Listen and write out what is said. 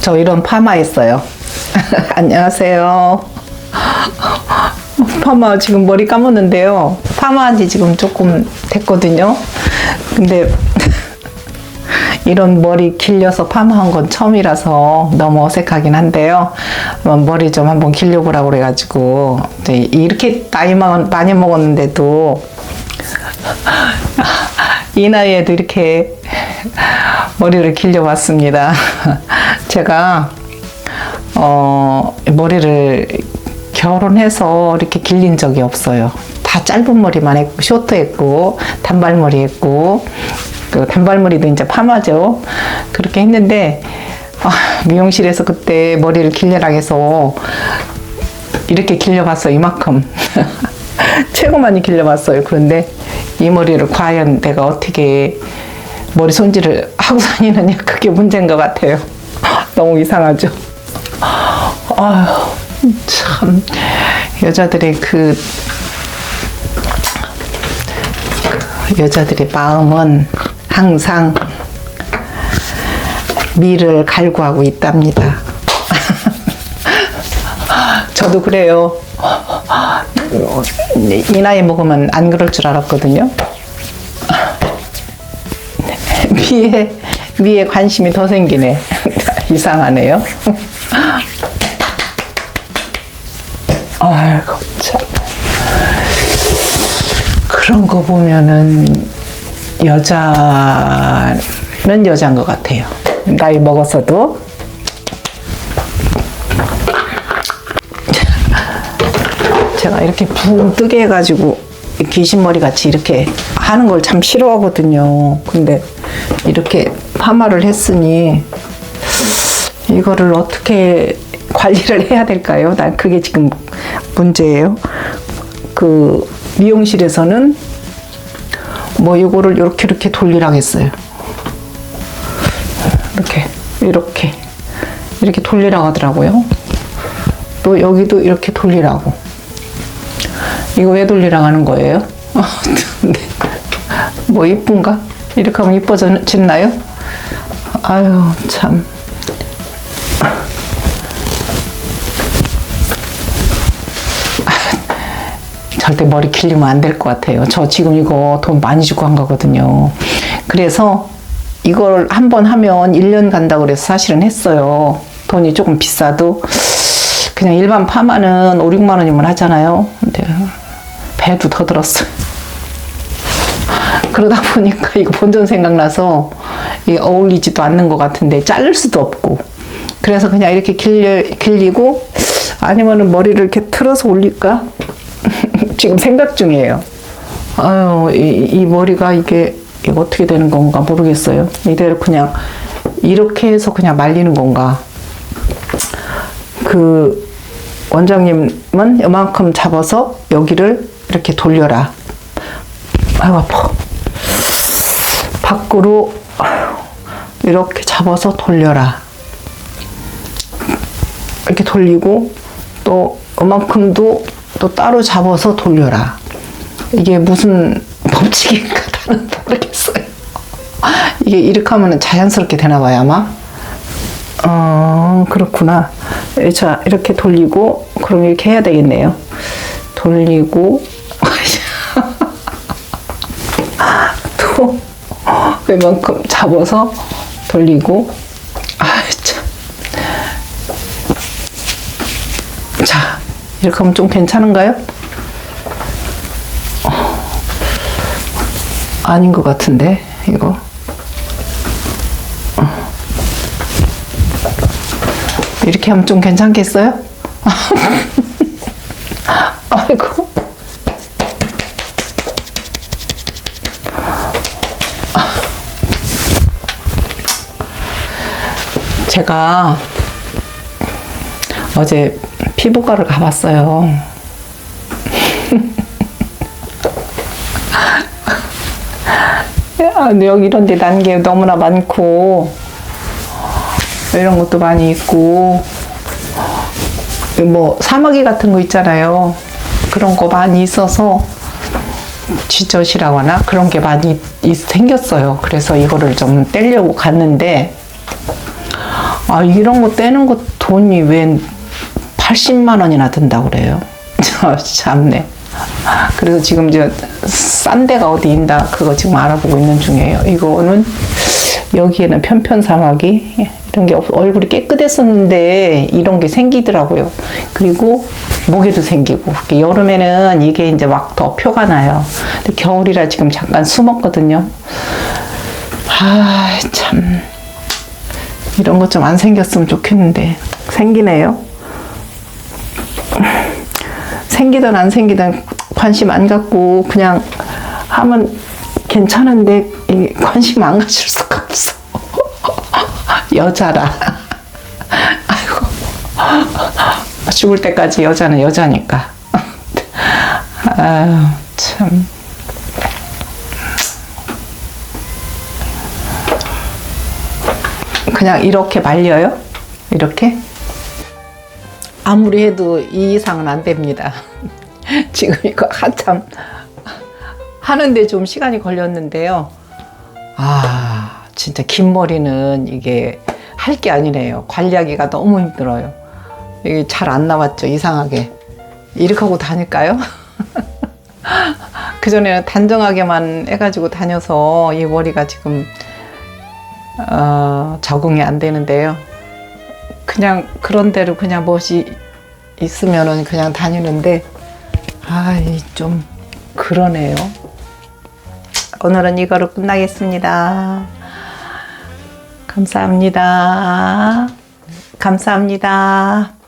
저 이런 파마 했어요. 안녕하세요. 파마 지금 머리 감았는데요. 파마한 지 지금 조금 됐거든요. 근데 이런 머리 길려서 파마한 건 처음이라서 너무 어색하긴 한데요. 머리 좀 한번 길려보라고 그래가지고 이렇게 나이 많- 많이 먹었는데도 이 나이에도 이렇게 머리를 길려봤습니다. 제가 어, 머리를 결혼해서 이렇게 길린 적이 없어요. 다 짧은 머리만 했고, 쇼트 했고, 단발머리 했고, 그 단발머리도 이제 파마죠. 그렇게 했는데, 아, 미용실에서 그때 머리를 길려라 해서 이렇게 길려봤어요. 이만큼. 최고 많이 길려봤어요. 그런데 이 머리를 과연 내가 어떻게 머리 손질을 하고 다니느냐, 그게 문제인 것 같아요. 너무 이상하죠. 아휴, 참. 여자들의 그, 그 여자들의 마음은 항상 미를 갈구하고 있답니다. 저도 그래요. 이 나이 먹으면 안 그럴 줄 알았거든요. 미에, 미에 관심이 더 생기네. 이상하네요. 아이고, 참. 그런 거 보면은 여자는 여자인 것 같아요. 나이 먹었어도. 제가 이렇게 붕 뜨게 해가지고 귀신머리 같이 이렇게 하는 걸 참 싫어하거든요. 근데 이렇게 파마를 했으니 이거를 어떻게 관리를 해야 될까요? 난 그게 지금 문제예요. 그 미용실에서는 뭐 이거를 이렇게 이렇게 돌리라고 했어요. 이렇게 이렇게 이렇게 돌리라고 하더라고요. 또 여기도 이렇게 돌리라고. 이거 왜 돌리라고 하는 거예요? 근데 뭐 이쁜가? 이렇게 하면 이뻐졌나요? 아유 참. 절대 머리 길리면 안 될 것 같아요. 저 지금 이거 돈 많이 주고 한 거거든요. 그래서 이걸 한 번 하면 1년 간다고 그래서 사실은 했어요. 돈이 조금 비싸도 그냥 일반 파마는 5, 6만 원이면 하잖아요. 근데 배도 더 들었어요. 그러다 보니까 이거 본전 생각나서 이게 어울리지도 않는 것 같은데 자를 수도 없고 그래서 그냥 이렇게 길려, 길리고 아니면은 머리를 이렇게 틀어서 올릴까 지금 생각 중이에요. 아유 이, 이 머리가 이게, 이게 어떻게 되는 건가 모르겠어요. 이대로 그냥 이렇게 해서 그냥 말리는 건가. 그 원장님은 이만큼 잡아서 여기를 이렇게 돌려라. 아이고 아파. 밖으로 이렇게 잡아서 돌려라. 이렇게 돌리고 또 이만큼도 또 따로 잡아서 돌려라. 이게 무슨 법칙인가 나는 모르겠어요. 이게 이렇게 하면 자연스럽게 되나 봐요 아마. 어 그렇구나. 자 이렇게 돌리고 그럼 이렇게 해야 되겠네요. 돌리고 또 이만큼 잡아서 돌리고 아 참. 자 이렇게 하면 좀 괜찮은가요? 어, 아닌 것 같은데 이거 어. 이렇게 하면 좀 괜찮겠어요? 제가 어제 피부과를 가봤어요. 아, 여기 이런 데 난 게 너무나 많고, 이런 것도 많이 있고, 뭐, 사마귀 같은 거 있잖아요. 그런 거 많이 있어서, 지젖이라고 하나 그런 게 많이 있- 생겼어요. 그래서 이거를 좀 떼려고 갔는데 아 이런 거 떼는 거 돈이 왜 80만 원이나 든다고 그래요. 저 참네. 그래서 지금 저 싼 데가 어디 있나 그거 지금 알아보고 있는 중이에요. 이거는 여기에는 편편 사마귀 이런 게 없- 얼굴이 깨끗했었는데 이런 게 생기더라고요. 그리고 목에도 생기고 여름에는 이게 이제 막 더 표가 나요. 근데 겨울이라 지금 잠깐 숨었거든요. 아 참. 이런 것 좀 안 생겼으면 좋겠는데 생기네요. 생기든 안 생기든 관심 안 갖고 그냥 하면 괜찮은데 이 관심 안 가질 수가 없어. 여자라. 아이고. 죽을 때까지 여자는 여자니까. 아유, 참. 그냥 이렇게 말려요? 이렇게? 아무리 해도 이 이상은 안 됩니다. 지금 이거 한참 하는데 좀 시간이 걸렸는데요. 아, 진짜 긴 머리는 이게 할 게 아니네요. 관리하기가 너무 힘들어요. 이게 잘 안 나왔죠, 이상하게. 이렇게 하고 다닐까요? 그전에는 단정하게만 해가지고 다녀서 이 머리가 지금 어, 적응이 안 되는데요. 그냥 그런 대로 그냥 멋이 있으면은 그냥 다니는데 아이 좀 그러네요. 오늘은 이거로 끝나겠습니다. 감사합니다. 감사합니다.